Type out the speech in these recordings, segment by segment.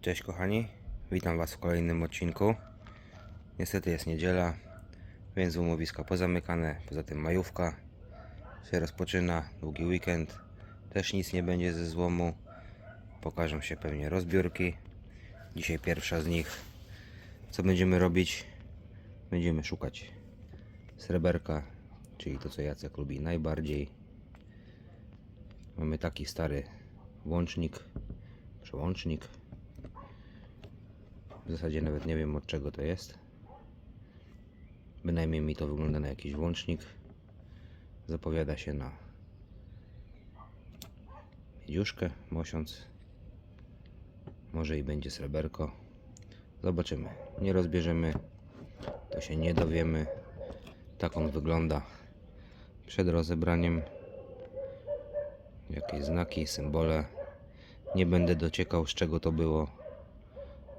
Cześć kochani, witam Was w kolejnym odcinku. Niestety jest niedziela, więc łomowiska pozamykane, poza tym majówka się rozpoczyna, długi weekend, też nic nie będzie ze złomu. Pokażą się pewnie rozbiórki. Dzisiaj pierwsza z nich. Co będziemy robić? Będziemy szukać sreberka, czyli to co Jacek lubi najbardziej. Mamy taki stary włącznik, przełącznik. W zasadzie nawet nie wiem od czego to jest. Bynajmniej mi to wygląda na jakiś włącznik. Zapowiada się na miedziuszkę, mosiąc. Może i będzie sreberko. Zobaczymy. Nie rozbierzemy, to się nie dowiemy. Tak on wygląda przed rozebraniem. Jakieś znaki, symbole. Nie będę dociekał z czego to było,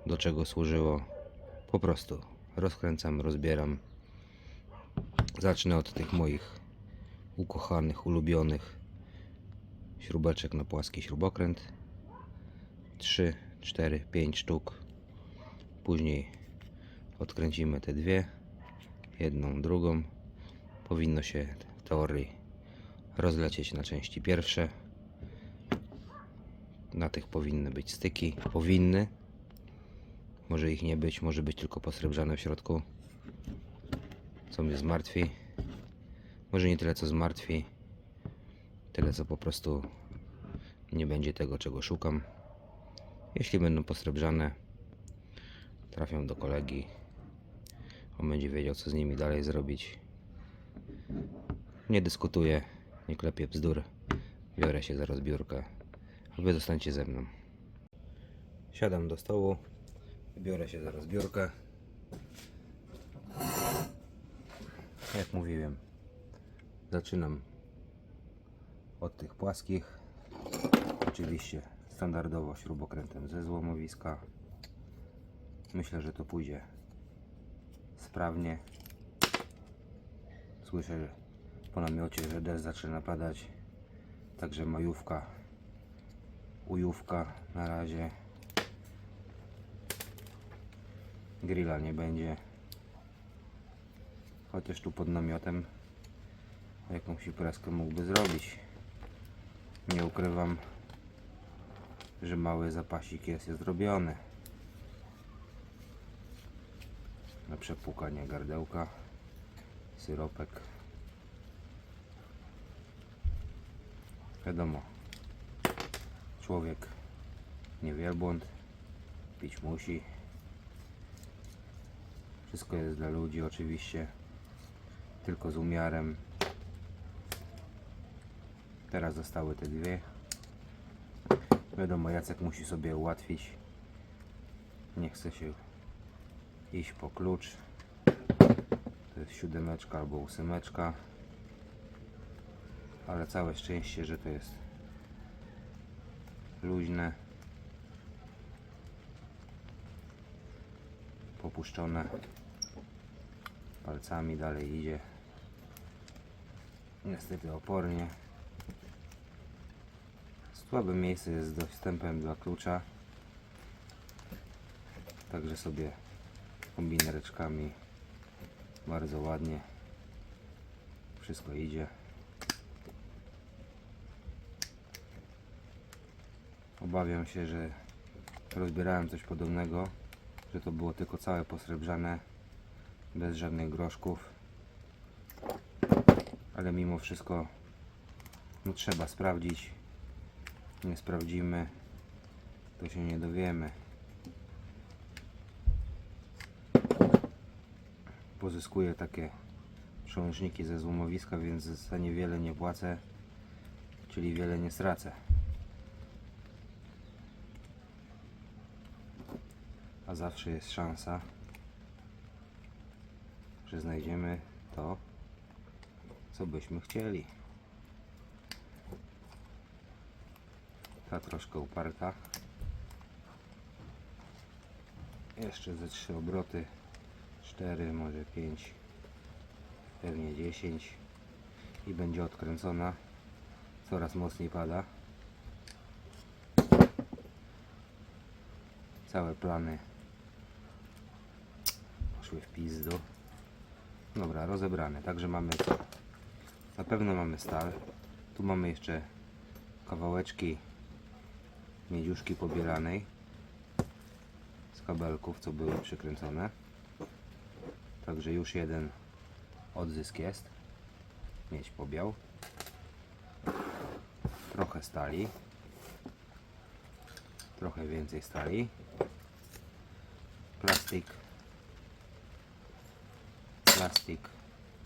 do czego służyło. Po prostu rozkręcam, rozbieram. Zacznę od tych moich ukochanych, ulubionych śrubeczek na płaski śrubokręt. 3, 4, 5 sztuk. Później odkręcimy te dwie, jedną, drugą. Powinno się w teorii rozlecieć na części pierwsze. Na tych powinny być styki. Powinny. Może ich nie być, może być tylko posrebrzane w środku. Co mnie zmartwi. Może nie tyle co zmartwi, tyle co po prostu nie będzie tego czego szukam. Jeśli będą posrebrzane, trafią do kolegi. On będzie wiedział co z nimi dalej zrobić. Nie dyskutuję, nie klepię bzdur. Biorę się za rozbiórkę. Wy zostańcie ze mną. Siadam do stołu. Biorę się za rozbiórkę. Jak mówiłem, zaczynam od tych płaskich. Oczywiście standardowo śrubokrętem ze złomowiska. Myślę, że to pójdzie sprawnie. Słyszę po namiocie, że deszcz zaczyna padać. Także majówka, ujówka na razie. Grilla nie będzie. Chociaż tu pod namiotem jakąś imprezkę mógłby zrobić. Nie ukrywam, że mały zapasik jest zrobiony. Na przepłukanie gardełka, syropek. Wiadomo, człowiek nie wielbłąd, pić musi. Wszystko jest dla ludzi oczywiście, tylko z umiarem. Teraz zostały te dwie. Wiadomo, Jacek musi sobie ułatwić. Nie chce się iść po klucz. To jest siódemeczka albo ósemeczka. Ale całe szczęście, że to jest luźne. Popuszczone palcami dalej idzie. Niestety opornie. Słabe miejsce jest z dostępem dla klucza. Także sobie kombinereczkami bardzo ładnie wszystko idzie. Obawiam się, że rozbierałem coś podobnego, że to było tylko całe posrebrzane, bez żadnych groszków. Ale mimo wszystko no, trzeba sprawdzić. Nie sprawdzimy, to się nie dowiemy. Pozyskuję takie przełączniki ze złomowiska, więc za niewiele nie płacę, czyli wiele nie stracę. A zawsze jest szansa, że znajdziemy to, co byśmy chcieli. Ta troszkę uparta. Jeszcze ze trzy obroty. 4, może 5, pewnie 10 i będzie odkręcona. Coraz mocniej pada. Całe plany poszły w pizdu. Dobra, rozebrane. Także mamy? Na pewno mamy stal. Tu mamy jeszcze kawałeczki miedziuszki pobieranej z kabelków, co były przykręcone. Także już jeden odzysk jest. Miedź pobiał. Trochę stali. Trochę więcej stali. Plastik. Plastik.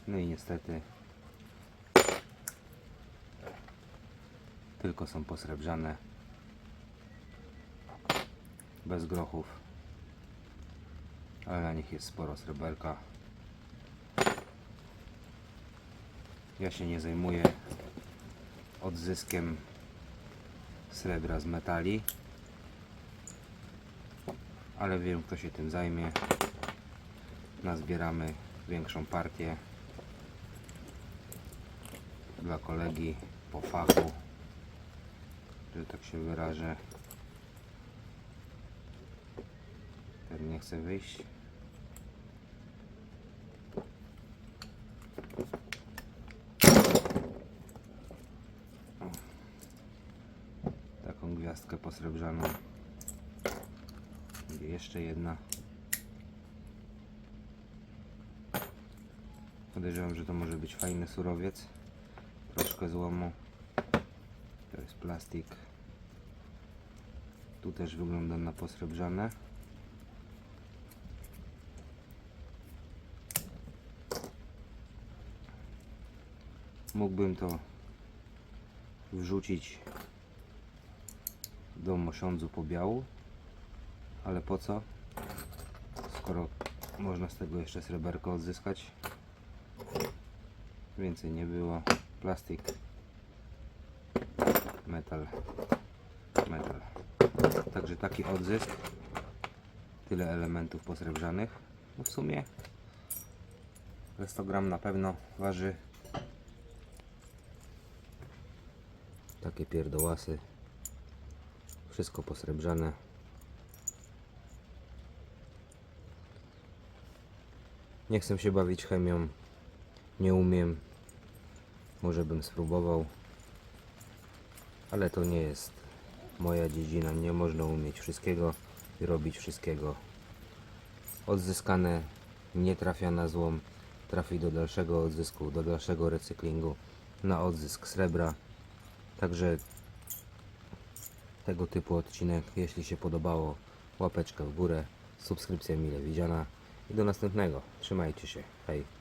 No i niestety tylko są posrebrzane. Bez grochów. Ale na nich jest sporo sreberka. Ja się nie zajmuję odzyskiem srebra z metali. Ale wiem kto się tym zajmie. Nazbieramy większą partię dla kolegi po fachu, że tak się wyrażę. Ten nie chce wyjść. Taką gwiazdkę posrebrzaną. Jeszcze jedna. Podejrzewam, że to może być fajny surowiec. Troszkę złomu. To jest plastik. Tu też wygląda na posrebrzane. Mógłbym to wrzucić do mosiądzu po biału, ale po co? Skoro można z tego jeszcze sreberko odzyskać. Więcej nie było. Plastik, metal, metal. Także taki odzysk. Tyle elementów posrebrzanych. No w sumie ze 100 gram na pewno waży takie pierdołasy. Wszystko posrebrzane. Nie chcę się bawić chemią. Nie umiem. Może bym spróbował. Ale to nie jest moja dziedzina. Nie można umieć wszystkiego i robić wszystkiego. Odzyskane nie trafia na złom. Trafi do dalszego odzysku, do dalszego recyklingu. Na odzysk srebra. Także tego typu odcinek, jeśli się podobało, łapeczka w górę, subskrypcja mile widziana i do następnego. Trzymajcie się. Hej.